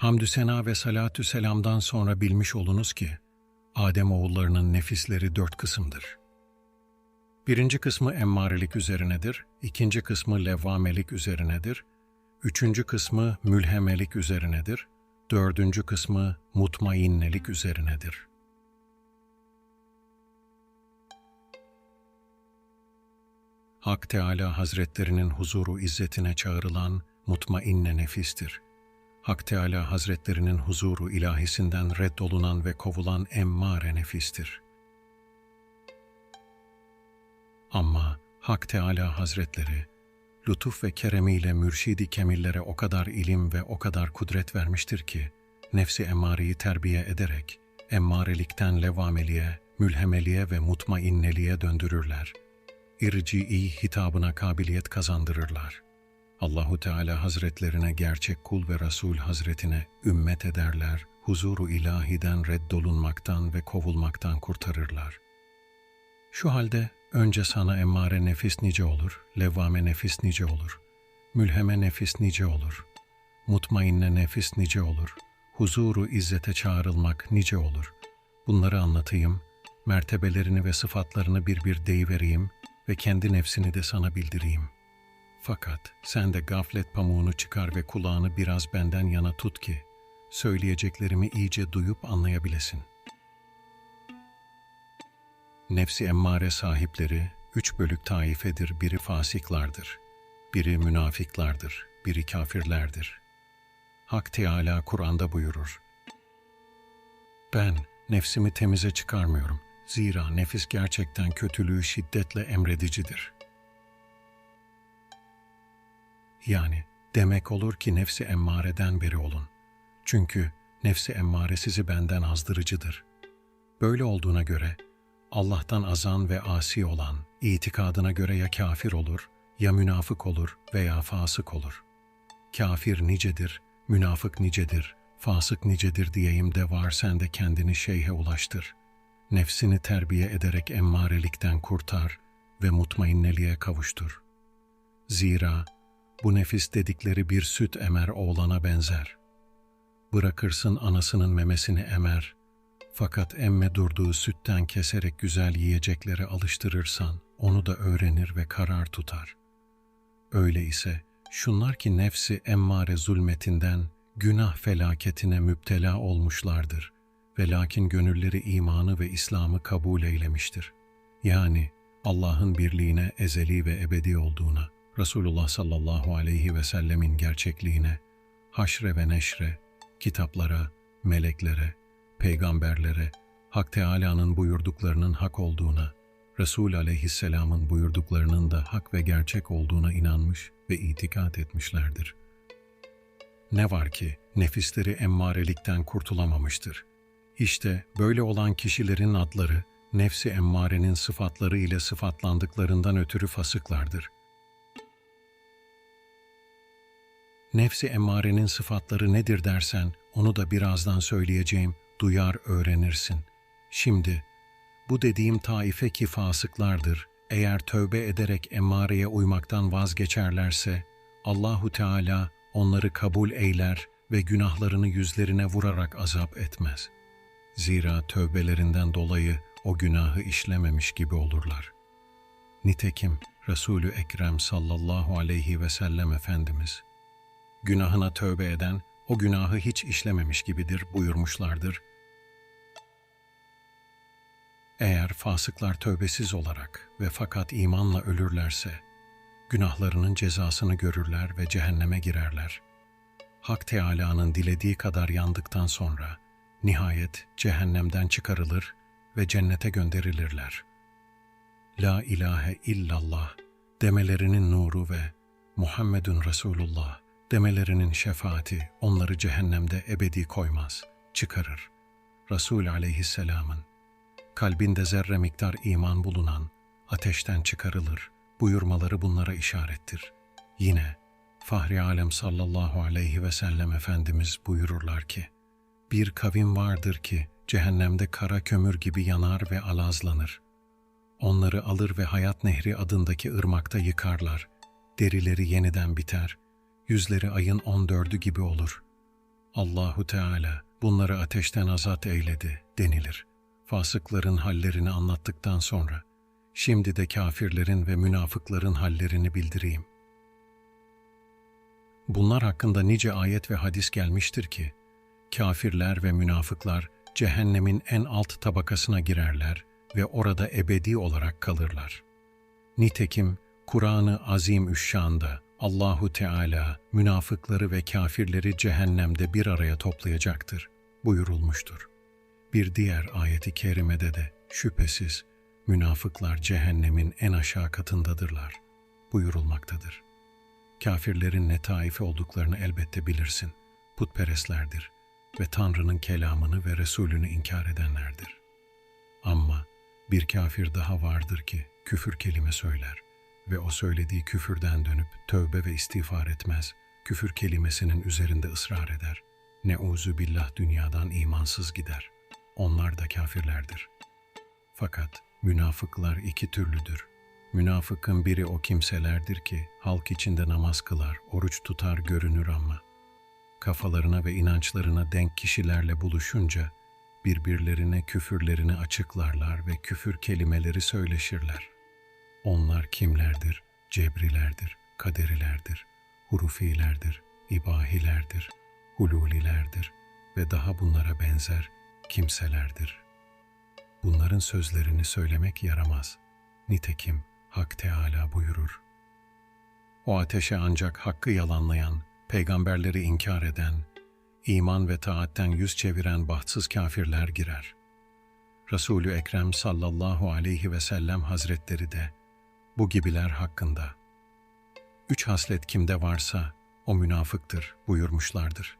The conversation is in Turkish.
Hamdü sena ve salatü selamdan sonra bilmiş olunuz ki, Adem oğullarının nefisleri dört kısımdır. Birinci kısmı emmarelik üzerinedir, ikinci kısmı levvamelik üzerinedir, üçüncü kısmı mülhemelik üzerinedir, dördüncü kısmı mutmainnelik üzerinedir. Hak Teala Hazretlerinin huzuru izzetine çağrılan mutmainne nefistir. Hak Teala Hazretlerinin huzuru ilahisinden reddolunan ve kovulan emmare nefistir. Ama Hak Teala Hazretleri, lütuf ve keremiyle mürşidi kemillere o kadar ilim ve o kadar kudret vermiştir ki, nefsi emmareyi terbiye ederek, emmarelikten levameliğe, mülhemeliğe ve mutmainneliğe döndürürler. İrci'i hitabına kabiliyet kazandırırlar. Allahu Teala Hazretlerine gerçek kul ve Resul Hazretine ümmet ederler, huzuru ilahiden reddolunmaktan ve kovulmaktan kurtarırlar. Şu halde önce sana emmare nefis nice olur, levvame nefis nice olur, mülheme nefis nice olur, mutmainne nefis nice olur, huzuru izzete çağrılmak nice olur. Bunları anlatayım, mertebelerini ve sıfatlarını bir bir deyivereyim ve kendi nefsini de sana bildireyim. Fakat sen de gaflet pamuğunu çıkar ve kulağını biraz benden yana tut ki, söyleyeceklerimi iyice duyup anlayabilesin. Nefsi emmare sahipleri üç bölük taifedir, biri fasiklardır, biri münafıklardır, biri kafirlerdir. Hak Teala Kur'an'da buyurur. Ben nefsimi temize çıkarmıyorum. Zira nefis gerçekten kötülüğü şiddetle emredicidir. Yani demek olur ki nefsi emmareden beri olun. Çünkü nefsi emmare sizi benden azdırıcıdır. Böyle olduğuna göre Allah'tan azan ve asi olan itikadına göre ya kafir olur, ya münafık olur veya fasık olur. Kafir nicedir, münafık nicedir, fasık nicedir diyeyim de var sen de kendini şeyhe ulaştır. Nefsini terbiye ederek emmarelikten kurtar ve mutmainneliğe kavuştur. Zira bu nefis dedikleri bir süt emer oğlana benzer. Bırakırsın anasının memesini emer, fakat emme durduğu sütten keserek güzel yiyeceklere alıştırırsan onu da öğrenir ve karar tutar. Öyle ise şunlar ki nefsi emmare zulmetinden günah felaketine müptela olmuşlardır ve lakin gönülleri imanı ve İslam'ı kabul eylemiştir. Yani Allah'ın birliğine ezeli ve ebedi olduğuna, Resulullah sallallahu aleyhi ve sellemin gerçekliğine, haşre ve neşre, kitaplara, meleklere, peygamberlere, Hak Teâlâ'nın buyurduklarının hak olduğuna, Resul aleyhisselamın buyurduklarının da hak ve gerçek olduğuna inanmış ve itikat etmişlerdir. Ne var ki nefisleri emmarelikten kurtulamamıştır. İşte böyle olan kişilerin adları, nefsi emmarenin sıfatları ile sıfatlandıklarından ötürü fasıklardır. Nefsi emmarenin sıfatları nedir dersen, onu da birazdan söyleyeceğim, duyar öğrenirsin. Şimdi, bu dediğim taife ki fasıklardır, eğer tövbe ederek emmareye uymaktan vazgeçerlerse, Allahu Teala onları kabul eyler ve günahlarını yüzlerine vurarak azap etmez. Zira tövbelerinden dolayı o günahı işlememiş gibi olurlar. Nitekim Resulü Ekrem sallallahu aleyhi ve sellem Efendimiz, günahına tövbe eden o günahı hiç işlememiş gibidir buyurmuşlardır. Eğer fasıklar tövbesiz olarak ve fakat imanla ölürlerse, günahlarının cezasını görürler ve cehenneme girerler. Hak Teâlâ'nın dilediği kadar yandıktan sonra, nihayet cehennemden çıkarılır ve cennete gönderilirler. La ilahe illallah demelerinin nuru ve Muhammedun Resulullah demelerinin şefaati onları cehennemde ebedi koymaz, çıkarır. Resul aleyhisselamın kalbinde zerre miktar iman bulunan ateşten çıkarılır buyurmaları bunlara işarettir. Yine Fahri Alem sallallahu aleyhi ve sellem Efendimiz buyururlar ki, bir kavim vardır ki cehennemde kara kömür gibi yanar ve alazlanır. Onları alır ve hayat nehri adındaki ırmakta yıkarlar. Derileri yeniden biter. Yüzleri ayın on dördü gibi olur. Allahu Teala bunları ateşten azat eyledi denilir. Fasıkların hallerini anlattıktan sonra, şimdi de kafirlerin ve münafıkların hallerini bildireyim. Bunlar hakkında nice ayet ve hadis gelmiştir ki, kafirler ve münafıklar cehennemin en alt tabakasına girerler ve orada ebedi olarak kalırlar. Nitekim Kur'an-ı Azim Üşşan'da Allahu Teala münafıkları ve kafirleri cehennemde bir araya toplayacaktır buyurulmuştur. Bir diğer ayeti kerimede de şüphesiz münafıklar cehennemin en aşağı katındadırlar buyurulmaktadır. Kafirlerin ne taife olduklarını elbette bilirsin. Putperestlerdir ve Tanrı'nın kelamını ve Resulünü inkar edenlerdir. Ama bir kafir daha vardır ki küfür kelime söyler ve o söylediği küfürden dönüp tövbe ve istiğfar etmez, küfür kelimesinin üzerinde ısrar eder. Neuzu billah dünyadan imansız gider. Onlar da kafirlerdir. Fakat münafıklar iki türlüdür. Münafıkın biri o kimselerdir ki halk içinde namaz kılar, oruç tutar görünür ama kafalarına ve inançlarına denk kişilerle buluşunca birbirlerine küfürlerini açıklarlar ve küfür kelimeleri söyleşirler. Onlar kimlerdir? Cebrilerdir, kaderilerdir, hurufilerdir, ibahilerdir, hululilerdir ve daha bunlara benzer kimselerdir. Bunların sözlerini söylemek yaramaz. Nitekim Hak Teala buyurur. O ateşe ancak hakkı yalanlayan, peygamberleri inkar eden, iman ve taatten yüz çeviren bahtsız kafirler girer. Resulü Ekrem sallallahu aleyhi ve sellem hazretleri de bu gibiler hakkında. Üç haslet kimde varsa o münafıktır buyurmuşlardır.